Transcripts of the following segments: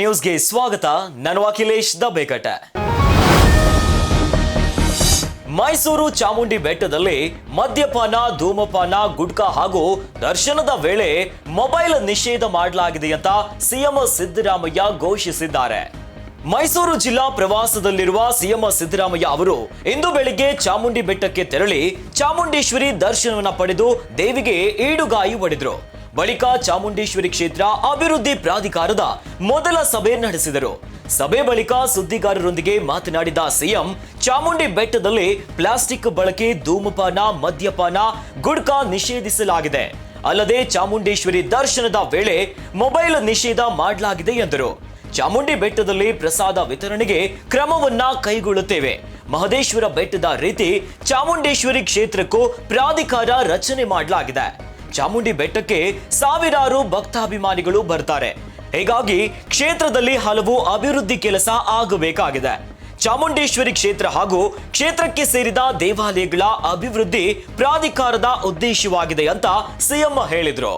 ನ್ಯೂಸ್ಗೆ ಸ್ವಾಗತ. ನಾನು ಅಖಿಲೇಶ್ ದಬೇಕಟ ಮೈಸೂರು ಚಾಮುಂಡಿ ಬೆಟ್ಟದಲ್ಲಿ ಮದ್ಯಪಾನ, ಧೂಮಪಾನ, ಗುಟ್ಕಾ ಹಾಗೂ ದರ್ಶನದ ವೇಳೆ ಮೊಬೈಲ್ ನಿಷೇಧ ಮಾಡಲಾಗಿದೆ ಅಂತ ಸಿಎಂ ಸಿದ್ದರಾಮಯ್ಯ ಘೋಷಿಸಿದ್ದಾರೆ. ಮೈಸೂರು ಜಿಲ್ಲಾ ಪ್ರವಾಸದಲ್ಲಿರುವ ಸಿಎಂ ಸಿದ್ದರಾಮಯ್ಯ ಅವರು ಇಂದು ಬೆಳಿಗ್ಗೆ ಚಾಮುಂಡಿ ಬೆಟ್ಟಕ್ಕೆ ತೆರಳಿ ಚಾಮುಂಡೇಶ್ವರಿ ದರ್ಶನವನ್ನು ಪಡೆದು ದೇವಿಗೆ ಈಡುಗಾಯಿ ಹೊಡೆದ್ರು. ಬಳಿಕ ಚಾಮುಂಡೇಶ್ವರಿ ಕ್ಷೇತ್ರ ಅಭಿವೃದ್ಧಿ ಪ್ರಾಧಿಕಾರದ ಮೊದಲ ಸಭೆ ನಡೆಸಿದರು. ಸಭೆ ಬಳಿಕ ಸುದ್ದಿಗಾರರೊಂದಿಗೆ ಮಾತನಾಡಿದ ಸಿಎಂ, ಚಾಮುಂಡಿ ಬೆಟ್ಟದಲ್ಲಿ ಪ್ಲಾಸ್ಟಿಕ್ ಬಳಕೆ, ಧೂಮಪಾನ, ಮದ್ಯಪಾನ, ಗುಡ್ಕಾ ನಿಷೇಧಿಸಲಾಗಿದೆ. ಅಲ್ಲದೆ ಚಾಮುಂಡೇಶ್ವರಿ ದರ್ಶನದ ವೇಳೆ ಮೊಬೈಲ್ ನಿಷೇಧ ಮಾಡಲಾಗಿದೆ ಎಂದರು. ಚಾಮುಂಡಿ ಬೆಟ್ಟದಲ್ಲಿ ಪ್ರಸಾದ ವಿತರಣೆಗೆ ಕ್ರಮವನ್ನ ಕೈಗೊಳ್ಳುತ್ತೇವೆ. ಮಹದೇಶ್ವರ ಬೆಟ್ಟದ ರೀತಿ ಚಾಮುಂಡೇಶ್ವರಿ ಕ್ಷೇತ್ರಕ್ಕೂ ಪ್ರಾಧಿಕಾರ ರಚನೆ ಮಾಡಲಾಗಿದೆ. ಚಾಮುಂಡಿ ಬೆಟ್ಟಕ್ಕೆ ಸಾವಿರಾರು ಭಕ್ತಾಭಿಮಾನಿಗಳು ಬರ್ತಾರೆ. ಹೀಗಾಗಿ ಕ್ಷೇತ್ರದಲ್ಲಿ ಹಲವು ಅಭಿವೃದ್ಧಿ ಕೆಲಸ ಆಗಬೇಕಾಗಿದೆ. ಚಾಮುಂಡೇಶ್ವರಿ ಕ್ಷೇತ್ರ ಹಾಗೂ ಕ್ಷೇತ್ರಕ್ಕೆ ಸೇರಿದ ದೇವಾಲಯಗಳ ಅಭಿವೃದ್ಧಿ ಪ್ರಾಧಿಕಾರದ ಉದ್ದೇಶವಾಗಿದೆ ಅಂತ ಸಿಎಂ ಹೇಳಿದರು.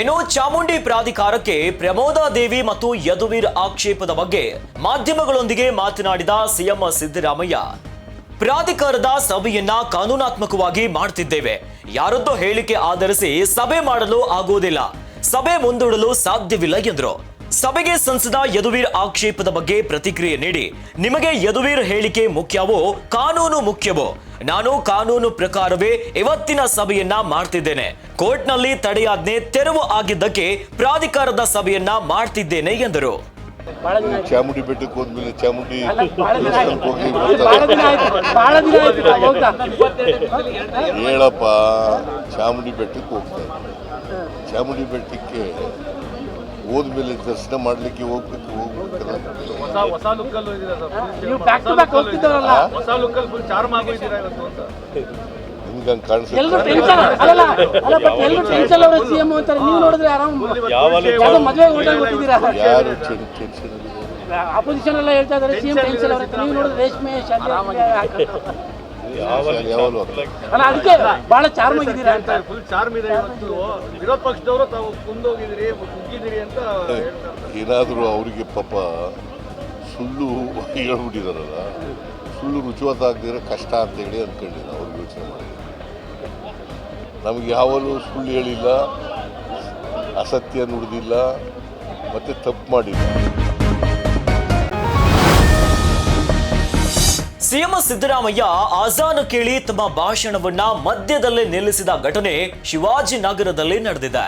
ಇನ್ನು ಚಾಮುಂಡಿ ಪ್ರಾಧಿಕಾರಕ್ಕೆ ಪ್ರಮೋದಾ ದೇವಿ ಮತ್ತು ಯದುವೀರ್ ಆಕ್ಷೇಪದ ಬಗ್ಗೆ ಮಾಧ್ಯಮಗಳೊಂದಿಗೆ ಮಾತನಾಡಿದ ಸಿಎಂ ಸಿದ್ದರಾಮಯ್ಯ. ಪ್ರಾಧಿಕಾರದ ಸಭೆಯನ್ನ ಕಾನೂನಾತ್ಮಕವಾಗಿ ಮಾಡ್ತಿದ್ದೇವೆ. ಯಾರದ್ದೋ ಹೇಳಿಕೆ ಆಧರಿಸಿ ಸಭೆ ಮಾಡಲು ಆಗುವುದಿಲ್ಲ. ಸಭೆ ಮುಂದೂಡಲು ಸಾಧ್ಯವಿಲ್ಲ ಎಂದರು. ಸಭೆಗೆ ಸಂಸದ ಯದುವೀರ್ ಆಕ್ಷೇಪದ ಬಗ್ಗೆ ಪ್ರತಿಕ್ರಿಯೆ ನೀಡಿ. ನಿಮಗೆ ಯದುವೀರ್ ಹೇಳಿಕೆ ಮುಖ್ಯವೋ, ಕಾನೂನು ಮುಖ್ಯವೋ? ನಾನು ಕಾನೂನು ಪ್ರಕಾರವೇ ಇವತ್ತಿನ ಸಭೆಯನ್ನ ಮಾಡ್ತಿದ್ದೇನೆ. ಕೋರ್ಟ್ನಲ್ಲಿ ತಡೆಯಾಜ್ಞೆ ತೆರವು ಆಗಿದ್ದಕ್ಕೆ ಪ್ರಾಧಿಕಾರದ ಸಭೆಯನ್ನ ಮಾಡ್ತಿದ್ದೇನೆ ಎಂದರು. ಚಾಮುಂಡಿ ಬೆಟ್ಟಕ್ಕೆ ಹೋದ್ಮೇಲೆ ಚಾಮುಂಡಿ. ದೇವಸ್ಥಾನಕ್ಕೆ ಹೋಗಿ ಹೇಳಪ್ಪ ಚಾಮುಂಡಿ ಬೆಟ್ಟಕ್ಕೆ ಹೋಗ್ತಾರೆ ಚಾಮುಂಡಿ ಬೆಟ್ಟಕ್ಕೆ ಹೋದ್ಮೇಲೆ ದರ್ಶನ ಮಾಡ್ಲಿಕ್ಕೆ ಹೋಗ್ಬೇಕು ಹೋಗ್ಬೇಕಲ್ಲ. ನೀವು ನಿಮ್ಗೆ ಹಂಗೆ ಕಾಣಿಸುತ್ತೆ ಟೆನ್ಷನ್ ಅಲ್ಲಲ್ಲ ಅಲ್ಲ ಬಟ್ ಟೆನ್ಷನ್ ಅವ್ರ ಅಂತಾರೆ. ನೋಡಿದ್ರೆ ಆರಾಮ್. ಯಾವ್ದೋ ಮದುವೆ ಹೋಟೆಲ್ ಗೊತ್ತಿದ್ದೀರಾ? ಯಾರು ಟೆನ್ಷನ್ ಆಪೋಸಿಷನ್ ಎಲ್ಲ ಹೇಳ್ತಾ ಇದಾರೆ ಸಿಎಂ ಟೆನ್ಷನ್ ಅವ್ರ ನೀವು ನೋಡಿದ್ರೆ ರೇಷ್ಮೆ ಶಾಲೆ ಯಾವಾಗಲೂ ಅಲ್ಲ ಅದಕ್ಕೆ ಬಹಳ ಚಾರ್ಮ್ ಆಗಿದ್ದೀರಾ ಅಂತ. ಫುಲ್ ಚಾರ್ಮ್ ಇದೆ ಇವತ್ತು. ವಿರೋಧ ಪಕ್ಷದವರು ತಾವು ಕುಂದೋಗಿದ್ರಿ ಕುಗ್ಗಿದಿರಿ ಅಂತ ಹೇಳ್ತಾರೆ ಏನಾದರೂ ಅವರಿಗೆ ಪಾಪ ಸುಳ್ಳು ಹೇಳ್ಬಿಟ್ಟಿದಾರಲ್ಲ ಸುಳ್ಳು ರುಚಿವತ್ತಾಗದಿರೋ ಕಷ್ಟ ಅಂತ ಹೇಳಿ ಅಂದ್ಕೊಂಡಿಲ್ಲ ಅವ್ರಿಗೆ ಯೋಚನೆ ಮಾಡಿ ನಮಗೆ ಯಾವಲ್ಲೂ ಸುಳ್ಳು ಹೇಳಿಲ್ಲ ಅಸತ್ಯ ನುಡಿದಿಲ್ಲ, ಮತ್ತು ತಪ್ಪು ಮಾಡಿಲ್ಲ. ಸಿಎಂ ಸಿದ್ದರಾಮಯ್ಯ ಆಜಾನ್ ಕೇಳಿ ತಮ್ಮ ಭಾಷಣವನ್ನ ಮಧ್ಯದಲ್ಲೇ ನಿಲ್ಲಿಸಿದ ಘಟನೆ ಶಿವಾಜಿನಗರದಲ್ಲಿ ನಡೆದಿದೆ.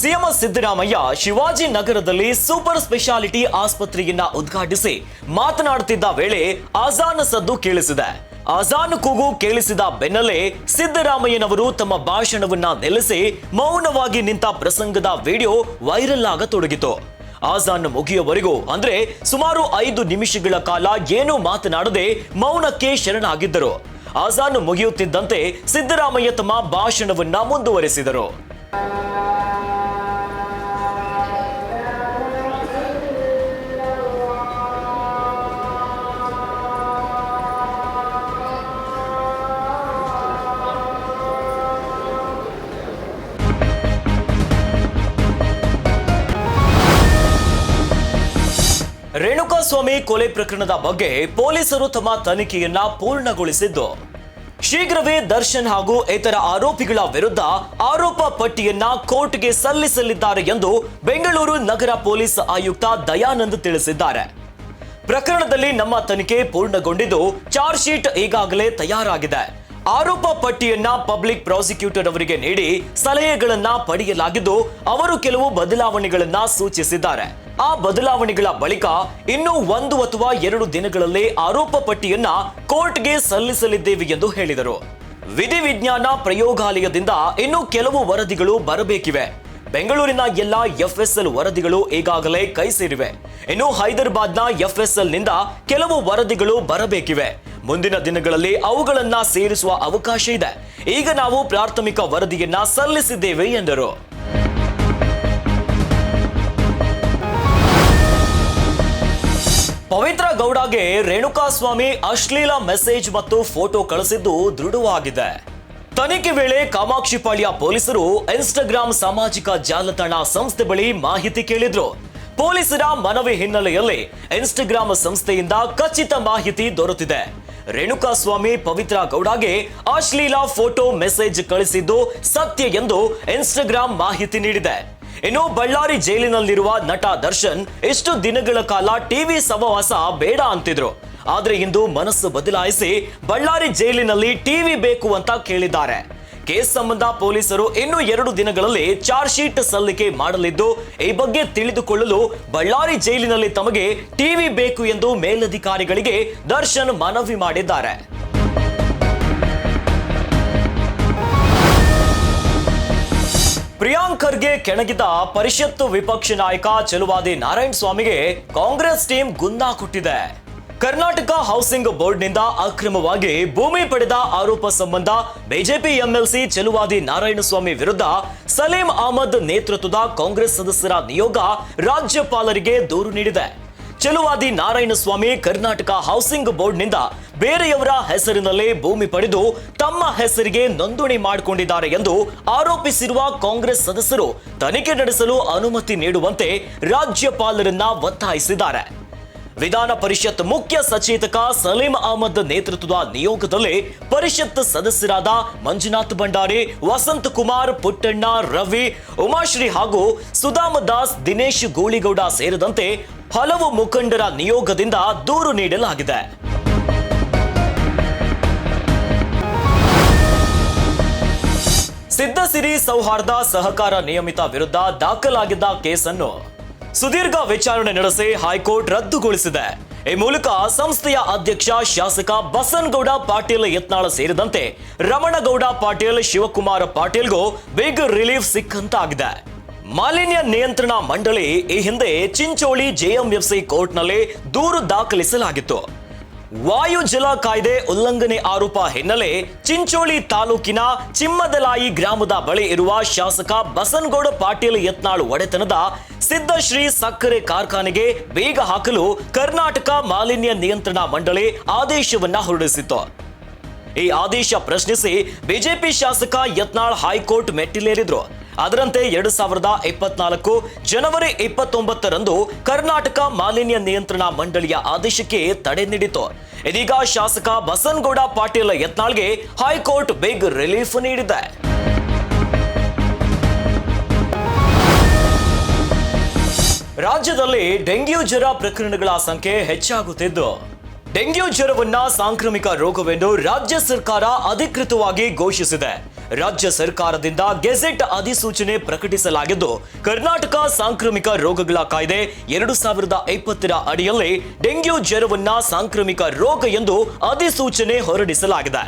ಸಿಎಂ ಸಿದ್ದರಾಮಯ್ಯ ಶಿವಾಜಿನಗರದಲ್ಲಿ ಸೂಪರ್ ಸ್ಪೆಷಾಲಿಟಿ ಆಸ್ಪತ್ರೆಯನ್ನ ಉದ್ಘಾಟಿಸಿ ಮಾತನಾಡುತ್ತಿದ್ದ ವೇಳೆ ಆಜಾನ್ ಸದ್ದು ಕೇಳಿಸಿದೆ. ಆಜಾನ್ ಕೂಗು ಕೇಳಿಸಿದ ಬೆನ್ನಲ್ಲೇ ಸಿದ್ದರಾಮಯ್ಯನವರು ತಮ್ಮ ಭಾಷಣವನ್ನ ನೆಲೆಸಿ ಮೌನವಾಗಿ ನಿಂತ ಪ್ರಸಂಗದ ವಿಡಿಯೋ ವೈರಲ್ ಆಗತೊಡಗಿತು. ಆಜಾನ್ ಮುಗಿಯುವವರೆಗೂ ಅಂದ್ರೆ ಸುಮಾರು ಐದು ನಿಮಿಷಗಳ ಕಾಲ ಏನೂ ಮಾತನಾಡದೆ ಮೌನಕ್ಕೆ ಶರಣಾಗಿದ್ದರು. ಆಜಾನ್ ಮುಗಿಯುತ್ತಿದ್ದಂತೆ ಸಿದ್ದರಾಮಯ್ಯ ತಮ್ಮ ಭಾಷಣವನ್ನ ಮುಂದುವರೆಸಿದರು. ರೇಣುಕಾಸ್ವಾಮಿ ಕೊಲೆ ಪ್ರಕರಣದ ಬಗ್ಗೆ ಪೊಲೀಸರು ತಮ್ಮ ತನಿಖೆಯನ್ನ ಪೂರ್ಣಗೊಳಿಸಿದ್ದು. ಶೀಘ್ರವೇ ದರ್ಶನ್ ಹಾಗೂ ಇತರ ಆರೋಪಿಗಳ ವಿರುದ್ಧ ಆರೋಪ ಪಟ್ಟಿಯನ್ನ ಕೋರ್ಟ್ಗೆ ಸಲ್ಲಿಸಲಿದ್ದಾರೆ ಎಂದು ಬೆಂಗಳೂರು ನಗರ ಪೊಲೀಸ್ ಆಯುಕ್ತ ದಯಾನಂದ್ ತಿಳಿಸಿದ್ದಾರೆ. ಪ್ರಕರಣದಲ್ಲಿ ನಮ್ಮ ತನಿಖೆ ಪೂರ್ಣಗೊಂಡಿದ್ದು ಚಾರ್ಜ್ ಶೀಟ್ ಈಗಾಗಲೇ ತಯಾರಾಗಿದೆ. ಆರೋಪ ಪಟ್ಟಿಯನ್ನ ಪಬ್ಲಿಕ್ ಪ್ರಾಸಿಕ್ಯೂಟರ್ ಅವರಿಗೆ ನೀಡಿ ಸಲಹೆಗಳನ್ನ ಪಡೆಯಲಾಗಿದ್ದು ಅವರು ಕೆಲವು ಬದಲಾವಣೆಗಳನ್ನ ಸೂಚಿಸಿದ್ದಾರೆ. ಆ ಬದಲಾವಣೆಗಳ ಬಳಿಕ ಇನ್ನು ಒಂದು ಅಥವಾ ಎರಡು ದಿನಗಳಲ್ಲಿ ಆರೋಪ ಪಟ್ಟಿಯನ್ನ ಕೋರ್ಟ್ಗೆ ಸಲ್ಲಿಸಲಿದ್ದೇವೆ ಎಂದು ಹೇಳಿದರು. ವಿಧಿವಿಜ್ಞಾನ ಪ್ರಯೋಗಾಲಯದಿಂದ ಇನ್ನು ಕೆಲವು ವರದಿಗಳು ಬರಬೇಕಿವೆ. ಬೆಂಗಳೂರಿನ ಎಲ್ಲ ಎಫ್ಎಸ್ಎಲ್ ವರದಿಗಳು ಈಗಾಗಲೇ ಕೈ ಸೇರಿವೆ. ಇನ್ನು ಹೈದರಾಬಾದ್ನ ಎಫ್ಎಸ್ಎಲ್ನಿಂದ ಕೆಲವು ವರದಿಗಳು ಬರಬೇಕಿವೆ. ಮುಂದಿನ ದಿನಗಳಲ್ಲಿ ಅವುಗಳನ್ನ ಸೇರಿಸುವ ಅವಕಾಶ ಇದೆ. ಈಗ ನಾವು ಪ್ರಾಥಮಿಕ ವರದಿಯನ್ನ ಸಲ್ಲಿಸಿದ್ದೇವೆ ಎಂದರು. ಪವಿತ್ರ ಗೌಡಗೆ ರೇಣುಕಾಸ್ವಾಮಿ ಅಶ್ಲೀಲ ಮೆಸೇಜ್ ಮತ್ತು ಫೋಟೋ ಕಳಿಸಿದ್ದು ದೃಢವಾಗಿದೆ. ತನಿಖೆ ವೇಳೆ ಕಾಮಾಕ್ಷಿಪಾಳ್ಯ ಪೊಲೀಸರು ಇನ್ಸ್ಟಾಗ್ರಾಮ್ ಸಾಮಾಜಿಕ ಜಾಲತಾಣ ಸಂಸ್ಥೆ ಬಳಿ ಮಾಹಿತಿ ಕೇಳಿದ್ರು. ಪೊಲೀಸರ ಮನವಿ ಹಿನ್ನೆಲೆಯಲ್ಲಿ ಇನ್ಸ್ಟಾಗ್ರಾಮ್ ಸಂಸ್ಥೆಯಿಂದ ಖಚಿತ ಮಾಹಿತಿ ದೊರೆತಿದೆ. ರೇಣುಕಾಸ್ವಾಮಿ ಪವಿತ್ರ ಗೌಡಗೆ ಅಶ್ಲೀಲ ಫೋಟೋ ಮೆಸೇಜ್ ಕಳಿಸಿದ್ದು ಸತ್ಯ ಎಂದು ಇನ್ಸ್ಟಾಗ್ರಾಮ್ ಮಾಹಿತಿ ನೀಡಿದೆ. ಇನ್ನು ಬಳ್ಳಾರಿ ಜೈಲಿನಲ್ಲಿರುವ ನಟ ದರ್ಶನ್ ಎಷ್ಟು ದಿನಗಳ ಕಾಲ ಟಿವಿ ಸಮವಾಸ ಬೇಡ ಅಂತಿದ್ರು. ಆದ್ರೆ ಇಂದು ಮನಸ್ಸು ಬದಲಾಯಿಸಿ ಬಳ್ಳಾರಿ ಜೈಲಿನಲ್ಲಿ ಟಿವಿ ಬೇಕು ಅಂತ ಕೇಳಿದ್ದಾರೆ. ಕೇಸ್ ಸಂಬಂಧ ಪೊಲೀಸರು ಇನ್ನು ಎರಡು ದಿನಗಳಲ್ಲಿ ಚಾರ್ಜ್ ಶೀಟ್ ಸಲ್ಲಿಕೆ ಮಾಡಲಿದ್ದು, ಈ ಬಗ್ಗೆ ತಿಳಿದುಕೊಳ್ಳಲು ಬಳ್ಳಾರಿ ಜೈಲಿನಲ್ಲಿ ತಮಗೆ ಟಿವಿ ಬೇಕು ಎಂದು ಮೇಲಧಿಕಾರಿಗಳಿಗೆ ದರ್ಶನ್ ಮನವಿ ಮಾಡಿದ್ದಾರೆ. ಪ್ರಿಯಾಂಕ್ ಖರ್ಗೆ ಕೆಣಗಿದ ಪರಿಷತ್ತು ವಿಪಕ್ಷ ನಾಯಕ ಚೆಲುವಾದಿ ನಾರಾಯಣ ಸ್ವಾಮಿಗೆ ಕಾಂಗ್ರೆಸ್ ಟೀಮ್ ಗುಂದಾ ಕೊಟ್ಟಿದೆ. ಕರ್ನಾಟಕ ಹೌಸಿಂಗ್ ಬೋರ್ಡ್ನಿಂದ ಅಕ್ರಮವಾಗಿ ಭೂಮಿ ಪಡೆದ ಆರೋಪ ಸಂಬಂಧ ಬಿಜೆಪಿ ಎಂಎಲ್ಸಿ ಚೆಲುವಾದಿ ನಾರಾಯಣಸ್ವಾಮಿ ವಿರುದ್ಧ ಸಲೀಂ ಅಹಮದ್ ನೇತೃತ್ವದ ಕಾಂಗ್ರೆಸ್ ಸದಸ್ಯರ ನಿಯೋಗ ರಾಜ್ಯಪಾಲರಿಗೆ ದೂರು ನೀಡಿದೆ. ಚೆಲುವಾದಿ ನಾರಾಯಣಸ್ವಾಮಿ ಕರ್ನಾಟಕ ಹೌಸಿಂಗ್ ಬೋರ್ಡ್ನಿಂದ ಬೇರೆಯವರ ಹೆಸರಿನಲ್ಲಿ ಭೂಮಿ ಪಡೆದು ತಮ್ಮ ಹೆಸರಿಗೆ ನೋಂದಣಿ ಮಾಡಿಕೊಂಡಿದ್ದಾರೆ ಎಂದು ಆರೋಪಿಸಿರುವ ಕಾಂಗ್ರೆಸ್ ಸದಸ್ಯರು ತನಿಖೆ ನಡೆಸಲು ಅನುಮತಿ ನೀಡುವಂತೆ ರಾಜ್ಯಪಾಲರನ್ನ ಒತ್ತಾಯಿಸಿದ್ದಾರೆ. ವಿಧಾನ ಪರಿಷತ್ ಮುಖ್ಯ ಸಚೇತಕ ಸಲೀಂ ಅಹಮದ್ ನೇತೃತ್ವದ ನಿಯೋಗದಲ್ಲಿ ಪರಿಷತ್ ಸದಸ್ಯರಾದ ಮಂಜುನಾಥ್ ಭಂಡಾರಿ, ವಸಂತ್ ಕುಮಾರ್, ಪುಟ್ಟಣ್ಣ, ರವಿ, ಉಮಾಶ್ರೀ ಹಾಗೂ ಸುಧಾಮ ದಾಸ್, ದಿನೇಶ್ ಗೋಳಿಗೌಡ ಸೇರಿದಂತೆ ಹಲವು ಮುಖಂಡರ ನಿಯೋಗದಿಂದ ದೂರು ನೀಡಲಾಗಿದೆ. ಸಿದ್ಧಸಿರಿ ಸೌಹಾರ್ದ ಸಹಕಾರ ನಿಯಮಿತ ವಿರುದ್ಧ ದಾಖಲಾಗಿದ್ದ ಕೇಸನ್ನು ಸುದೀರ್ಘ ವಿಚಾರಣೆ ನಡೆಸಿ ಹೈಕೋರ್ಟ್ ರದ್ದುಗೊಳಿಸಿದೆ. ಈ ಮೂಲಕ ಸಂಸ್ಥೆಯ ಅಧ್ಯಕ್ಷ ಶಾಸಕ ಬಸನ್ಗೌಡ ಪಾಟೀಲ್ ಯತ್ನಾಳ ಸೇರಿದಂತೆ ರಮಣಗೌಡ ಪಾಟೀಲ್, ಶಿವಕುಮಾರ ಪಾಟೀಲ್ಗೂ ಬಿಗ್ ರಿಲೀಫ್ ಸಿಕ್ಕಂತಾಗಿದೆ. ಮಾಲಿನ್ಯ ನಿಯಂತ್ರಣ ಮಂಡಳಿ ಈ ಹಿಂದೆ ಚಿಂಚೋಳಿ ಜೆಎಂಎಫ್ಸಿ ಕೋರ್ಟ್ನಲ್ಲಿ ದೂರು ದಾಖಲಿಸಲಾಗಿತ್ತು. ವಾಯು ಜಲ ಕಾಯ್ದೆ ಉಲ್ಲಂಘನೆ ಆರೋಪ ಹಿನ್ನೆಲೆ ಚಿಂಚೋಳಿ ತಾಲೂಕಿನ ಚಿಮ್ಮದಲಾಯಿ ಗ್ರಾಮದ ಬಳಿ ಇರುವ ಶಾಸಕ ಬಸನಗೌಡ ಪಾಟೀಲ್ ಯತ್ನಾಳ್ ಒಡೆತನದ ಸಿದ್ದಶ್ರೀ ಸಕ್ಕರೆ ಕಾರ್ಖಾನೆಗೆ ಬೇಗ ಹಾಕಲು ಕರ್ನಾಟಕ ಮಾಲಿನ್ಯ ನಿಯಂತ್ರಣ ಮಂಡಳಿ ಆದೇಶವನ್ನ ಹೊರಡಿಸಿತ್ತು. ಈ ಆದೇಶ ಪ್ರಶ್ನಿಸಿ ಬಿಜೆಪಿ ಶಾಸಕ ಯತ್ನಾಳ್ ಹೈಕೋರ್ಟ್ ಮೆಟ್ಟಿಲೇರಿದ್ರು. ಅದರಂತೆ ಎರಡು ಸಾವಿರದ ಇಪ್ಪತ್ನಾಲ್ಕು ಜನವರಿ ಇಪ್ಪತ್ತೊಂಬತ್ತರಂದು ಕರ್ನಾಟಕ ಮಾಲಿನ್ಯ ನಿಯಂತ್ರಣ ಮಂಡಳಿಯ ಆದೇಶಕ್ಕೆ ತಡೆ ನೀಡಿತು ಇದೀಗ ಶಾಸಕ ಬಸನ್ಗೌಡ ಪಾಟೀಲ್ ಯತ್ನಾಳ್ಗೆ ಹೈಕೋರ್ಟ್ ಬಿಗ್ ರಿಲೀಫ್ ನೀಡಿದೆ. ರಾಜ್ಯದಲ್ಲಿ ಡೆಂಗ್ಯೂ ಜ್ವರ ಪ್ರಕರಣಗಳ ಸಂಖ್ಯೆ ಹೆಚ್ಚಾಗುತ್ತಿದ್ದು. ಡೆಂಗ್ಯೂ ಜ್ವರವನ್ನ ಸಾಂಕ್ರಾಮಿಕ ರೋಗವೆಂದು ರಾಜ್ಯ ಸರ್ಕಾರ ಅಧಿಕೃತವಾಗಿ ಘೋಷಿಸಿದೆ. ರಾಜ್ಯ ಸರ್ಕಾರದಿಂದ ಗೆಜೆಟ್ ಅಧಿಸೂಚನೆ ಪ್ರಕಟಿಸಲಾಗಿದ್ದು, ಕರ್ನಾಟಕ ಸಾಂಕ್ರಾಮಿಕ ರೋಗಗಳ ಕಾಯ್ದೆ ಎರಡು ಸಾವಿರದ ಇಪ್ಪತ್ತರ ಅಡಿಯಲ್ಲಿ ಡೆಂಗ್ಯೂ ಜ್ವರವನ್ನ ಸಾಂಕ್ರಾಮಿಕ ರೋಗ ಎಂದು ಅಧಿಸೂಚನೆ ಹೊರಡಿಸಲಾಗಿದೆ.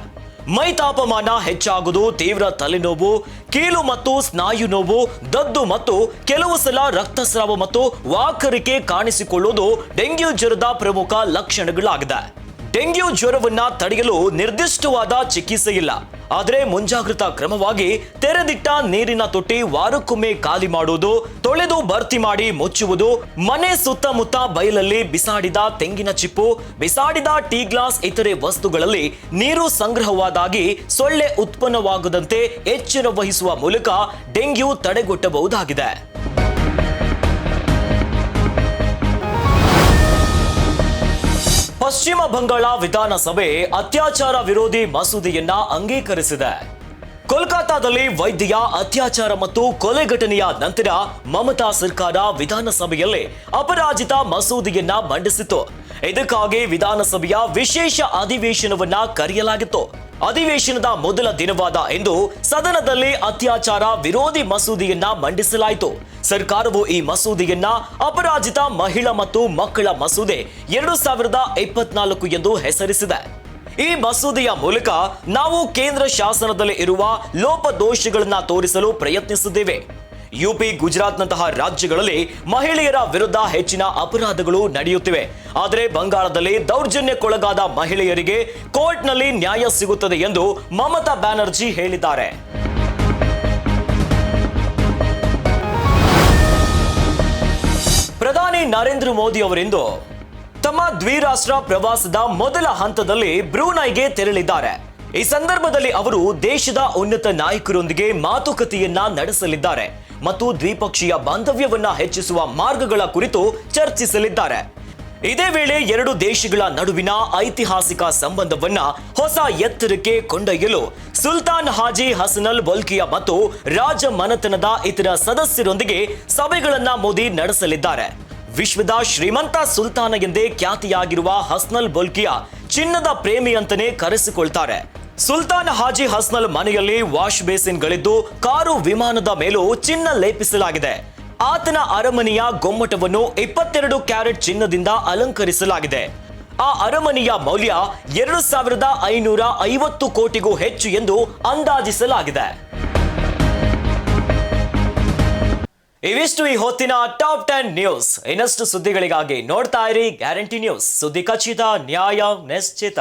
ಮೈ ತಾಪಮಾನ ಹೆಚ್ಚಾಗುವುದು, ತೀವ್ರ ತಲೆನೋವು, ಕೀಲು ಮತ್ತು ಸ್ನಾಯು ನೋವು, ದದ್ದು ಮತ್ತು ಕೆಲವು ಸಲ ರಕ್ತಸ್ರಾವ ಮತ್ತು ವಾಕರಿಕೆ ಕಾಣಿಸಿಕೊಳ್ಳುವುದು ಡೆಂಗ್ಯೂ ಜ್ವರದ ಪ್ರಮುಖ ಲಕ್ಷಣಗಳಾಗಿದೆ. ಡೆಂಗ್ಯೂ ಜ್ವರವನ್ನ ತಡೆಯಲು ನಿರ್ದಿಷ್ಟವಾದ ಚಿಕಿತ್ಸೆ ಇಲ್ಲ ಆದರೆ ಮುಂಜಾಗ್ರತಾ ಕ್ರಮವಾಗಿ ತೆರೆದಿಟ್ಟ ನೀರಿನ ತೊಟ್ಟಿ ವಾರಕ್ಕೊಮ್ಮೆ ಖಾಲಿ ಮಾಡುವುದು, ತೊಳೆದು ಭರ್ತಿ ಮಾಡಿ ಮುಚ್ಚುವುದು, ಮನೆ ಸುತ್ತಮುತ್ತ ಬಯಲಲ್ಲಿ ಬಿಸಾಡಿದ ತೆಂಗಿನ ಚಿಪ್ಪು, ಬಿಸಾಡಿದ ಟೀ ಗ್ಲಾಸ್ ಇತರೆ ವಸ್ತುಗಳಲ್ಲಿ ನೀರು ಸಂಗ್ರಹವಾದಾಗಿ ಸೊಳ್ಳೆ ಉತ್ಪನ್ನವಾಗದಂತೆ ಎಚ್ಚರ ವಹಿಸುವ ಮೂಲಕ ಡೆಂಗ್ಯೂ ತಡೆಗಟ್ಟಬಹುದಾಗಿದೆ. ಪಶ್ಚಿಮ ಬಂಗಾಳ ವಿಧಾನಸಭೆ ಅತ್ಯಾಚಾರ ವಿರೋಧಿ ಮಸೂದೆಯನ್ನ ಅಂಗೀಕರಿಸಿದೆ. ಕೋಲ್ಕತ್ತಾದಲ್ಲಿ ವೈದ್ಯ ಅತ್ಯಾಚಾರ ಮತ್ತು ಕೊಲೆ ಘಟನೆಯ ನಂತರ ಮಮತಾ ಸರ್ಕಾರ ವಿಧಾನಸಭೆಯಲ್ಲಿ ಅಪರಾಜಿತ ಮಸೂದೆಯನ್ನ ಮಂಡಿಸಿತು ಇದಕ್ಕಾಗಿ ವಿಧಾನಸಭೆಯ ವಿಶೇಷ ಅಧಿವೇಶನವನ್ನ ಕರೆಯಲಾಗಿತ್ತು. ಅಧಿವೇಶನದ ಮೊದಲ ದಿನವಾದ ಎಂದು ಸದನದಲ್ಲಿ ಅತ್ಯಾಚಾರ ವಿರೋಧಿ ಮಸೂದೆಯನ್ನ ಮಂಡಿಸಲಾಯಿತು. ಸರ್ಕಾರವು ಈ ಮಸೂದೆಯನ್ನ ಅಪರಾಜಿತ ಮಹಿಳಾ ಮತ್ತು ಮಕ್ಕಳ ಮಸೂದೆ ಎರಡು ಸಾವಿರದ ಇಪ್ಪತ್ನಾಲ್ಕು ಎಂದು ಹೆಸರಿಸಿದೆ. ಈ ಮಸೂದೆಯ ಮೂಲಕ ನಾವು ಕೇಂದ್ರ ಶಾಸನದಲ್ಲಿ ಇರುವ ಲೋಪದೋಷಗಳನ್ನ ತೋರಿಸಲು ಪ್ರಯತ್ನಿಸಿದ್ದೇವೆ ಯುಪಿ ಗುಜರಾತ್ನಂತಹ ರಾಜ್ಯಗಳಲ್ಲಿ ಮಹಿಳೆಯರ ವಿರುದ್ಧ ಹೆಚ್ಚಿನ ಅಪರಾಧಗಳು ನಡೆಯುತ್ತಿವೆ. ಆದರೆ ಬಂಗಾಳದಲ್ಲಿ ದೌರ್ಜನ್ಯಕ್ಕೊಳಗಾದ ಮಹಿಳೆಯರಿಗೆ ಕೋರ್ಟ್ನಲ್ಲಿ ನ್ಯಾಯ ಸಿಗುತ್ತದೆ ಎಂದು ಮಮತಾ ಬ್ಯಾನರ್ಜಿ ಹೇಳಿದ್ದಾರೆ. ಪ್ರಧಾನಿ ನರೇಂದ್ರ ಮೋದಿ ಅವರಿಂದು ತಮ್ಮ ದ್ವಿರಾಷ್ಟ್ರ ಪ್ರವಾಸದ ಮೊದಲ ಹಂತದಲ್ಲಿ ಬ್ರೂನೈಗೆ ತೆರಳಿದ್ದಾರೆ. ಈ ಸಂದರ್ಭದಲ್ಲಿ ಅವರು ದೇಶದ ಉನ್ನತ ನಾಯಕರೊಂದಿಗೆ ಮಾತುಕತೆಯನ್ನ ನಡೆಸಲಿದ್ದಾರೆ ಮತ್ತು ದ್ವಿಪಕ್ಷೀಯ ಬಾಂಧವ್ಯವನ್ನ ಹೆಚ್ಚಿಸುವ ಮಾರ್ಗಗಳ ಕುರಿತು ಚರ್ಚಿಸಲಿದ್ದಾರೆ. ಇದೇ ವೇಳೆ ಎರಡು ದೇಶಗಳ ನಡುವಿನ ಐತಿಹಾಸಿಕ ಸಂಬಂಧವನ್ನ ಹೊಸ ಎತ್ತರಕ್ಕೆ ಕೊಂಡೊಯ್ಯಲು ಸುಲ್ತಾನ್ ಹಾಜಿ ಹಸನಲ್ ಬೊಲ್ಕಿಯಾ ಮತ್ತು ರಾಜ ಮನತನದ ಇತರ ಸದಸ್ಯರೊಂದಿಗೆ ಸಭೆಗಳನ್ನ ಮೋದಿ ನಡೆಸಲಿದ್ದಾರೆ. ವಿಶ್ವದ ಶ್ರೀಮಂತ ಸುಲ್ತಾನ ಎಂದೇ ಖ್ಯಾತಿಯಾಗಿರುವ ಹಸ್ನಲ್ ಬೊಲ್ಕಿಯಾ ಚಿನ್ನದ ಪ್ರೇಮಿ ಕರೆಸಿಕೊಳ್ತಾರೆ. ಸುಲ್ತಾನ್ ಹಾಜಿ ಹಸ್ನಲ್ ಮನೆಯಲ್ಲಿ ವಾಶ್ ಬೇಸಿನ್ಗಳಿದ್ದು ಕಾರು ವಿಮಾನದ ಮೇಲೂ ಚಿನ್ನ ಲೇಪಿಸಲಾಗಿದೆ. ಆತನ ಅರಮನೆಯ ಗೊಮ್ಮಟವನ್ನು ಇಪ್ಪತ್ತೆರಡು ಕ್ಯಾರೆಟ್ ಚಿನ್ನದಿಂದ ಅಲಂಕರಿಸಲಾಗಿದೆ. ಆ ಅರಮನೆಯ ಮೌಲ್ಯ ಎರಡು ಸಾವಿರದ ಐನೂರ ಐವತ್ತು ಕೋಟಿಗೂ ಹೆಚ್ಚು ಎಂದು ಅಂದಾಜಿಸಲಾಗಿದೆ. ಇವಿಷ್ಟು ಈ ಹೊತ್ತಿನ ಟಾಪ್ ಟೆನ್ ನ್ಯೂಸ್. ಇನ್ನಷ್ಟು ಸುದ್ದಿಗಳಿಗಾಗಿ ನೋಡ್ತಾ ಇರಿ ಗ್ಯಾರಂಟಿ ನ್ಯೂಸ್. ಸುದ್ದಿ ಖಚಿತ, ನ್ಯಾಯ, ನಿಶ್ಚಿತ.